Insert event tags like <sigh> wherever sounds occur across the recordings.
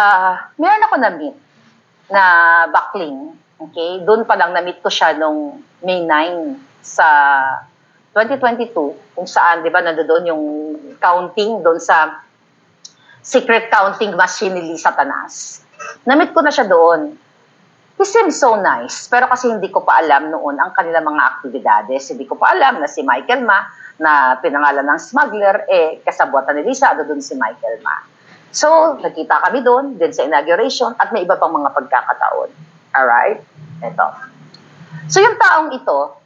Ah, meron ako na-meet na backling. Okay? Doon pa lang na-meet ko siya nung May 9 sa 2022 kung saan, di ba, nandoon yung counting doon sa secret counting machine ni Lisa Tanas. Na-meet ko na siya doon. He seemed so nice, pero kasi hindi ko pa alam noon ang kanilang mga aktibidades. Hindi ko pa alam na si Michael Ma, na pinangalan ng smuggler, eh, kasabuatan ni Lisa, ano doon si Michael Ma. So, nagkita kami doon, din sa inauguration, at may iba pang mga pagkakataon. Alright? Ito. So, yung taong ito,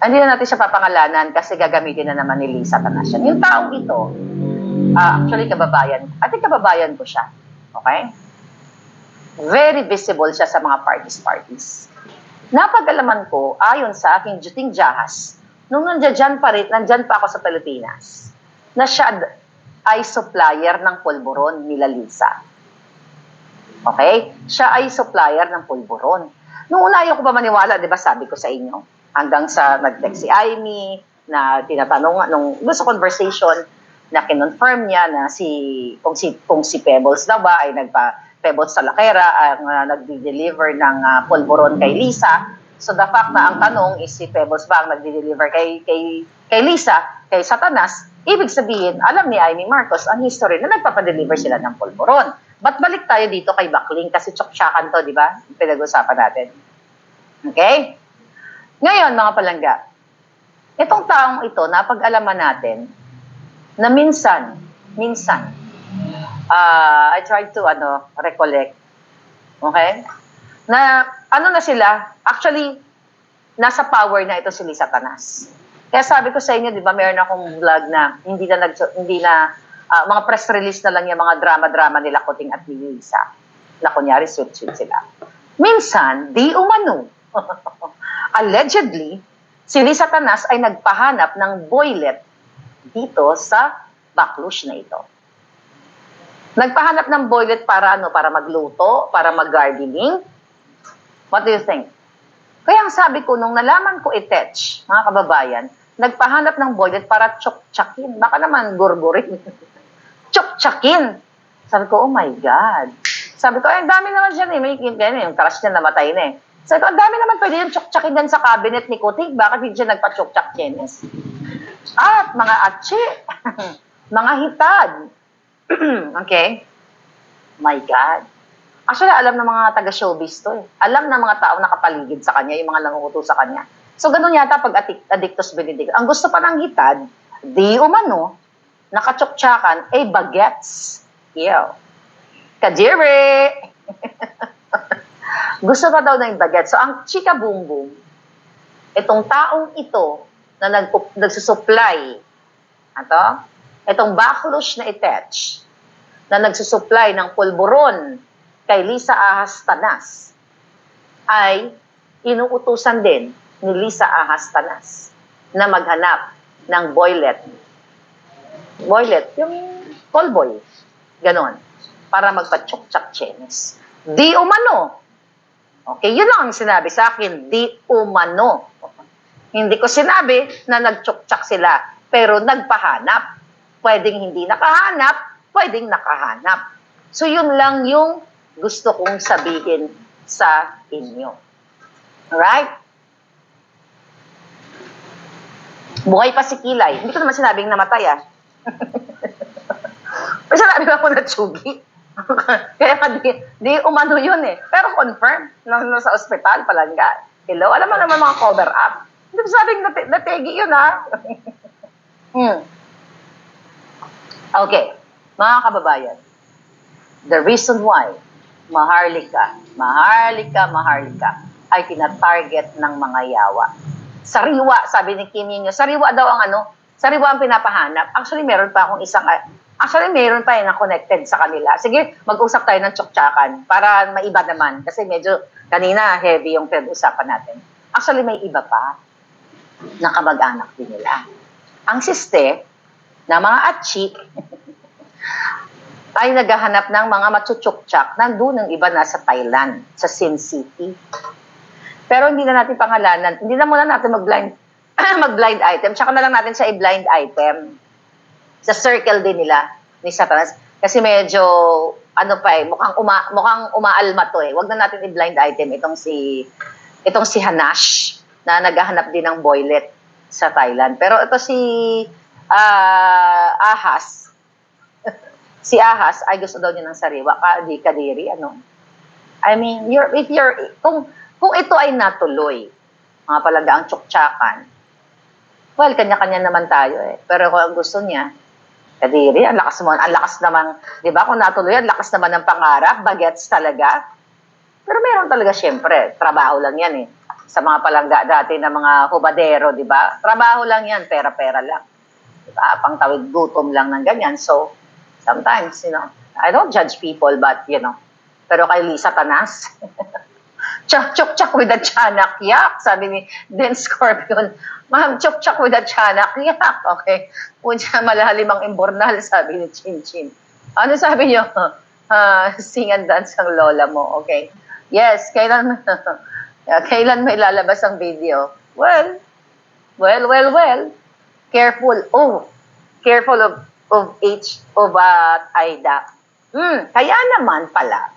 hindi na natin siya papangalanan kasi gagamitin na naman ni Lisa Tanasyan. Yung taong ito, ah, actually kababayan, I think kababayan ko siya. Okay? Very visible siya sa mga parties-parties. Napagalaman ko, ayon sa aking juting jahas, nung nandiyan pa rin, nandyan pa ako sa Pilipinas, na siya ay supplier ng pulburon nila Lisa. Okay? Siya ay supplier ng pulburon. Nung una ayaw ko pa maniwala, di ba sabi ko sa inyo, hanggang sa nag-text si Amy, na tinatanong, nung doon sa conversation, na kinonfirm niya na si, kung si, kung si Pebbles daw ba ay nagpa, Pebbles sa Lakera ang uh, nag-deliver ng ah, pulburon kay Lisa. So the fact na ang tanong is si Pebbles ba ang nag-deliver kay, kay, kay Lisa, kay Satanas, ibig sabihin, alam ni Amy Marcos ang history na nagpapadeliver sila ng pulburon. Ba't balik tayo dito kay Bakling kasi tsoksyakan to, di ba? Pinag-usapan natin. Okay? Ngayon, mga palangga, itong taong ito, napag-alaman natin na minsan, minsan, ah I tried to ano, recollect. Okay? Na ano na sila, actually, nasa power na ito si Lisa Tanas. Kaya sabi ko sa inyo, di ba, meron akong vlog na hindi na, nag, hindi na ah, mga press release na lang yung mga drama-drama nila Kuting at Lisa. Na kunyari, sweet-sweet sila. Minsan, di umano. <laughs> Allegedly, si Lisa Tanas ay nagpahanap ng boylet dito sa baklush na ito. Nagpahanap ng boylet para ano, para magluto, para mag-gardening. What do you think? Kaya ang sabi ko, nung nalaman ko i-touch, mga kababayan, nagpahanap ng boylet para chok-chakin. Baka naman gurgurin. <laughs> chok-chakin. Sabi ko, oh my God. Sabi ko, ay, ang dami naman siya eh. May, yung, yung, yung crush niya namatay na eh. Sabi ko, ang dami naman pwede yung chok-chakin din sa cabinet ni Kuting. Bakit hindi siya nagpa-chok-chak chinis? At mga atsi, <laughs> mga hitad. <clears throat> okay? My God. Actually, alam ng mga taga-showbiz to eh. Alam ng mga tao nakapaligid sa kanya, yung mga nangunguto sa kanya. So, ganun yata pag addictus benedict. Ang gusto pa ng hitad, di umano, nakatsoktsyakan, eh, bagets. Yo. Kadiri! <laughs> gusto pa daw ng bagets. So, ang chika boom boom, itong taong ito na nag nagsusupply, ato, itong baklush na itech, na nagsusupply ng pulburon kay Lisa Ahas Tanas, ay inuutusan din ni Lisa Ahas Tanas na maghanap ng boylet. Boylet, yung callboy. Ganon. Para magpa-chok-chak chenis. Di umano. Okay, yun lang ang sinabi sa akin. Di umano. Hindi ko sinabi na nag-chok-chak sila, pero nagpahanap. Pwedeng hindi nakahanap, pwedeng nakahanap. So yun lang yung gusto kong sabihin sa inyo. Alright? Buhay pa si Kilay. Hindi ko naman sinabing namatay ah. <laughs> Pero sinabi ko na tsugi. <laughs> Kaya di, di umano yun eh. Pero confirm na nasa ospital palangga. Hello? Alam mo naman mga cover up. Hindi ko sabing nat nategi yun ha. <laughs> hmm. Okay. Mga kababayan, the reason why Maharlika, Maharlika, Maharlika ay tinatarget ng mga yawa. Sariwa, sabi ni Kim Yinyo, sariwa daw ang ano, sariwa ang pinapahanap. Actually, meron pa akong isang, actually, meron pa yun na connected sa kanila. Sige, mag-usap tayo ng tsoktsakan para maiba naman. Kasi medyo, kanina, heavy yung pinag-usapan natin. Actually, may iba pa na kamag-anak din nila. Ang siste, na mga atchi, <laughs> ay naghahanap ng mga matsutsukchak. Nandun ang iba nasa Thailand, sa Sin City. Pero hindi na natin pangalanan. Hindi na muna natin mag-blind, <clears throat> mag-blind item. Tsaka na lang natin siya i-blind item. Sa circle din nila ni Satanas. Kasi medyo ano pa eh, mukhang, uma, mukhang umaalma to eh. Huwag na natin i-blind item itong si, itong si Hanash na naghahanap din ng boylet sa Thailand. Pero ito si ah, Ahas, <laughs> si Ahas ay gusto daw niya ng sariwa, ka, di kadiri, ano. I mean, you're, if you're, kung, kung ito ay natuloy, mga palaga ang tsuktsakan, well, kanya-kanya naman tayo eh. Pero kung ang gusto niya, kadiri, ang lakas mo, ang lakas naman, di ba, kung natuloy, ang lakas naman ng pangarap, bagets talaga. Pero meron talaga, syempre, trabaho lang yan eh. Sa mga palangga dati na mga hubadero, di ba? Trabaho lang yan, pera-pera lang. Di ba? Pangtawid gutom lang ng ganyan. So, sometimes, you know, I don't judge people, but, you know, pero kay Lisa Tanas, <laughs> chok chok chok with a tiyanak yak, sabi ni Den Scorpion. Ma'am, chok chok with a tiyanak yak. Okay. Puncha malalim ang imbornal, sabi ni Chin Chin. Ano sabi niyo? <laughs> Ah, sing and dance ang lola mo. Okay. Yes, kailan <laughs> kailan may lalabas ang video? Well, well, well, well. Careful. Oh, careful of of H of uh, Aida. Hmm, kaya naman pala.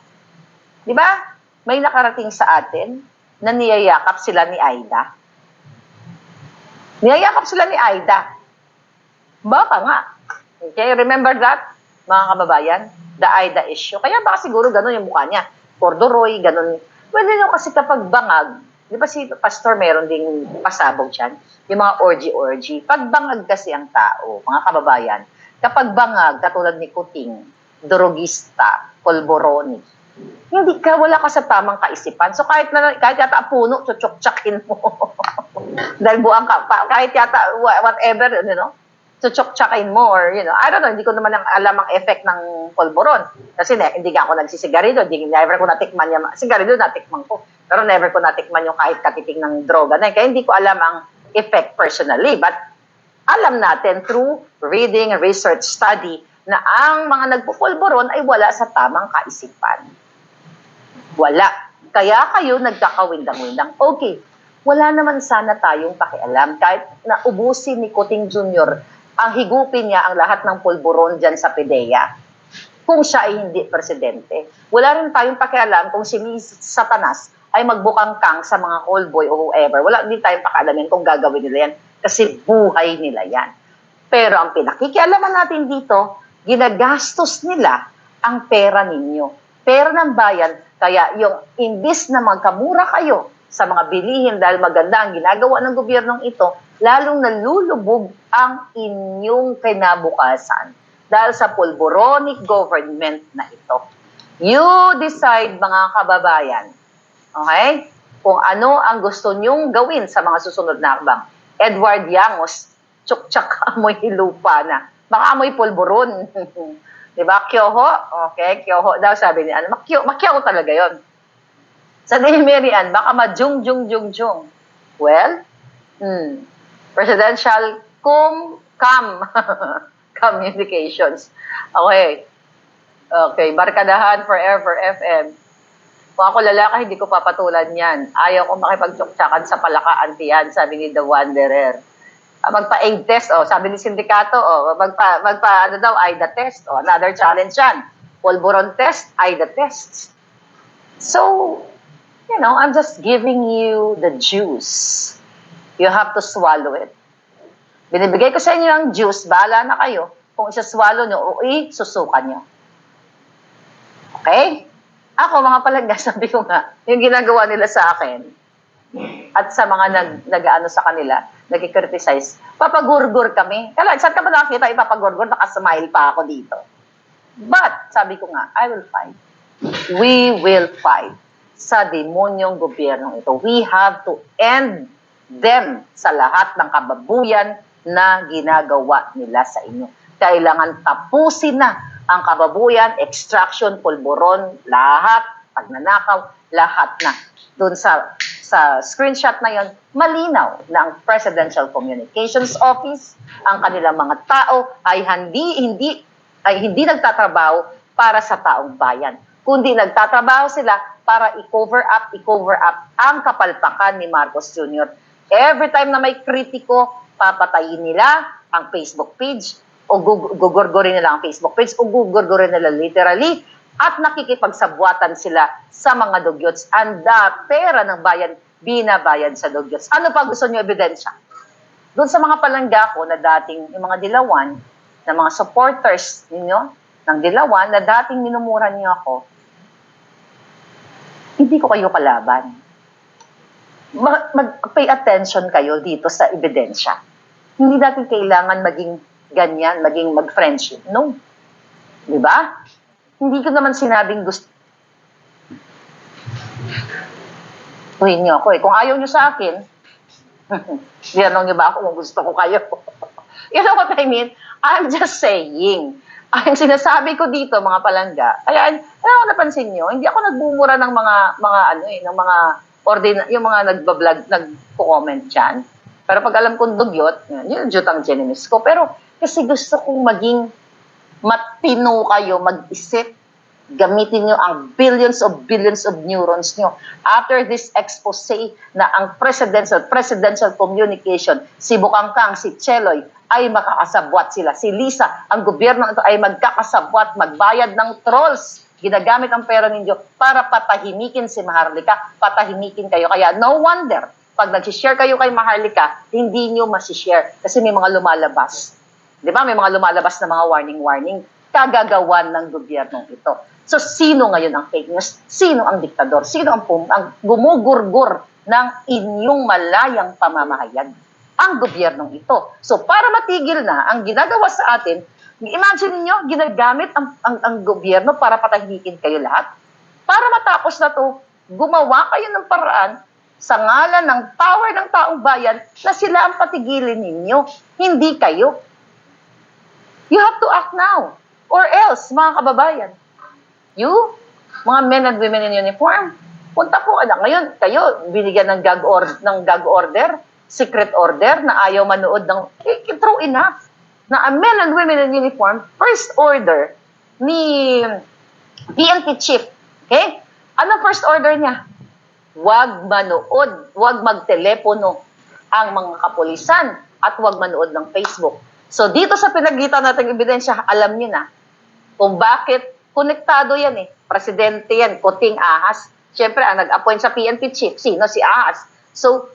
'Di ba? May nakarating sa atin na niyayakap sila ni Aida. Niyayakap sila ni Aida. Baka nga. Okay, remember that, mga kababayan? The Aida issue. Kaya baka siguro ganun yung mukha niya. Corduroy, ganun. Well, yun kasi kapag bangag, di ba si Pastor meron ding pasabog dyan? Yung mga orgy-orgy. Pag bangag kasi ang tao, mga kababayan, kapag bangag, katulad ni Kuting, drogista, polboroni, hindi ka, wala ka sa tamang kaisipan. So kahit na, kahit yata puno, chuchok-chakin mo. <laughs> Dahil buang ka, pa, kahit yata wha- whatever, you know, chuchok-chakin mo or, you know, I don't know, hindi ko naman ang, alam ang effect ng polvoron. Kasi ne, hindi nga ako nagsisigarilyo, hindi, never ko natikman yung, sigarilyo natikman ko. Pero never ko natikman yung kahit katiting ng droga na. Kaya hindi ko alam ang effect personally. But alam natin through reading, research, study, na ang mga nagpupulboron ay wala sa tamang kaisipan. Wala. Kaya kayo nagkakawindang-windang. Okay, wala naman sana tayong pakialam. Kahit na ubusin ni Kuting Jr., ang higupin niya ang lahat ng pulburon dyan sa PDEA, kung siya ay hindi presidente. Wala rin tayong pakialam kung si Miss Satanas ay magbukang kang sa mga call boy o whoever. Wala din tayong pakialamin kung gagawin nila yan kasi buhay nila yan. Pero ang pinakikialaman natin dito, ginagastos nila ang pera ninyo. Pera ng bayan, kaya yung imbis na magkamura kayo sa mga bilihin dahil maganda ang ginagawa ng gobyernong ito, lalong nalulubog ang inyong kinabukasan dahil sa pulboronic government na ito. You decide, mga kababayan, okay, kung ano ang gusto nyong gawin sa mga susunod na akbang. Edward Yangos, tsuktsak <laughs> amoy lupa na. Baka amoy pulburon. <laughs> Di ba? Kyoho. Okay, kyoho daw sabi ni ano. Makyo, makyo talaga yon. Sa ni Mary Ann, baka majung jung jung jung. Well, hmm, presidential cum cam <laughs> communications. Okay. Okay, barkadahan forever FM. Kung ako lalaki, hindi ko papatulan yan. Ayaw ko makipagtsuktsakan sa palakaan tiyan, sabi ni The Wanderer. Ah, magpa-aid test, oh, sabi ni sindikato, oh, magpa, magpa, ano daw, AIDA test, oh, another challenge yan. Pulburon test, AIDA test. So, you know, I'm just giving you the juice. You have to swallow it. Binibigay ko sa inyo ang juice, bahala na kayo. Kung isa-swallow nyo o i-susukan nyo. Okay? Ako, mga palagda, <laughs> sabi ko nga, yung ginagawa nila sa akin, at sa mga nag, nag-ano sa kanila, nag-criticize, papagurgur kami. Kala, saan ka ba nakakita ipapagurgur? Nakasmile pa ako dito. But, sabi ko nga, I will fight. We will fight sa demonyong gobyernong ito. We have to end them sa lahat ng kababuyan na ginagawa nila sa inyo. Kailangan tapusin na ang kababuyan, extraction, pulburon, lahat, pagnanakaw, lahat na. Doon sa sa screenshot na yon, malinaw na ang Presidential Communications Office, ang kanilang mga tao ay hindi hindi ay hindi nagtatrabaho para sa taong bayan, kundi nagtatrabaho sila para i-cover up, i-cover up ang kapalpakan ni Marcos Jr. Every time na may kritiko, papatayin nila ang Facebook page o gug- gugurgurin nila ang Facebook page o gugurgurin nila literally at nakikipagsabwatan sila sa mga dugyots. Anda, pera ng bayan, binabayad sa dugyots. Ano pa gusto nyo ebidensya? Doon sa mga palangga ko na dating, yung mga dilawan, na mga supporters ninyo, ng dilawan, na dating minumura niyo ako, hindi ko kayo kalaban. Ma- Mag-pay attention kayo dito sa ebidensya. Hindi natin kailangan maging ganyan, maging mag-friendship. No. Di ba? Hindi ko naman sinabing gusto. Tuhin niyo ako eh. Kung ayaw niyo sa akin, <laughs> tinanong niyo ba ako kung gusto ko kayo? <laughs> you know what I mean? I'm just saying. Ang sinasabi ko dito, mga palangga, kaya alam ko napansin niyo, hindi ako nagbumura ng mga, mga ano eh, ng mga ordina, yung mga nagbablog, nagko-comment dyan. Pero pag alam kong dugyot, yun, yun jutang genimis ko. Pero kasi gusto kong maging matino kayo mag-isip. Gamitin nyo ang billions of billions of neurons nyo. After this expose na ang presidential, presidential communication, si Bukangkang, si Cheloy, ay makakasabwat sila. Si Lisa, ang gobyerno ito ay magkakasabwat, magbayad ng trolls. Ginagamit ang pera ninyo para patahimikin si Maharlika, patahimikin kayo. Kaya no wonder, pag nag-share kayo kay Maharlika, hindi nyo masishare kasi may mga lumalabas. Di ba? May mga lumalabas na mga warning-warning. Kagagawan ng gobyernong ito. So, sino ngayon ang fake news? Sino ang diktador? Sino ang, pum- ang gumugurgur ng inyong malayang pamamahayag? Ang gobyernong ito. So, para matigil na ang ginagawa sa atin, imagine niyo ginagamit ang, ang, ang gobyerno para patahimikin kayo lahat. Para matapos na to, gumawa kayo ng paraan sa ngalan ng power ng taong bayan na sila ang patigilin ninyo, hindi kayo. You have to act now. Or else, mga kababayan, you, mga men and women in uniform, punta po kayo. Ngayon, kayo, binigyan ng gag, or, ng gag order, secret order, na ayaw manood ng, eh, true enough, na men and women in uniform, first order ni PNP chief, okay? Ano first order niya? Huwag manood, huwag magtelepono ang mga kapulisan at huwag manood ng Facebook. So dito sa pinaglitan nating ebidensya, alam niyo na kung bakit konektado yan eh. Presidente yan, kuting ahas. Siyempre, ang nag-appoint sa PNP chief, sino? Si ahas. So,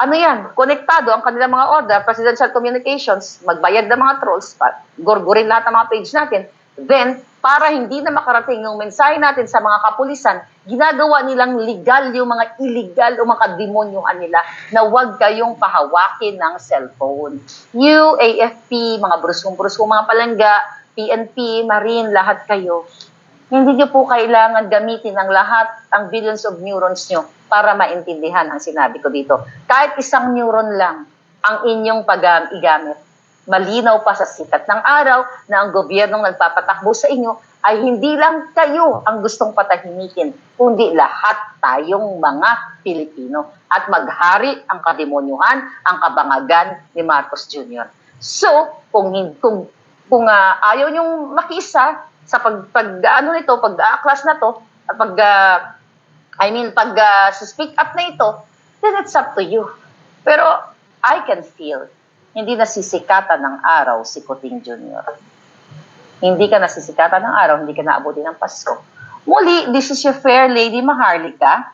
ano yan, konektado ang kanilang mga order, presidential communications, magbayad ng mga trolls, pa, gurgurin lahat ng mga page natin. Then, para hindi na makarating yung mensahe natin sa mga kapulisan, ginagawa nilang legal yung mga illegal o mga demonyuhan nila na huwag kayong pahawakin ng cellphone. You, AFP, mga bruskong-bruskong mga palangga, PNP, Marine, lahat kayo, hindi nyo po kailangan gamitin ang lahat, ang billions of neurons nyo para maintindihan ang sinabi ko dito. Kahit isang neuron lang ang inyong pag-igamit. Malinaw pa sa sikat ng araw na ang gobyernong nagpapatakbo sa inyo ay hindi lang kayo ang gustong patahimikin, kundi lahat tayong mga Pilipino. At maghari ang kademonyuhan, ang kabangagan ni Marcos Jr. So, kung, kung, kung ah, ayaw nyong makisa sa pag, pag ano nito, pag class na to, pag, ah, I mean, pag ah, speak up na ito, then it's up to you. Pero I can feel, hindi nasisikatan ng araw si Kuting Jr. Hindi ka nasisikatan ng araw, hindi ka naabuti ng Pasko. Muli, this is your fair lady Maharlika,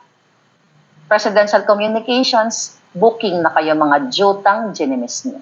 Presidential Communications, booking na kayo mga jutang genimis niyo.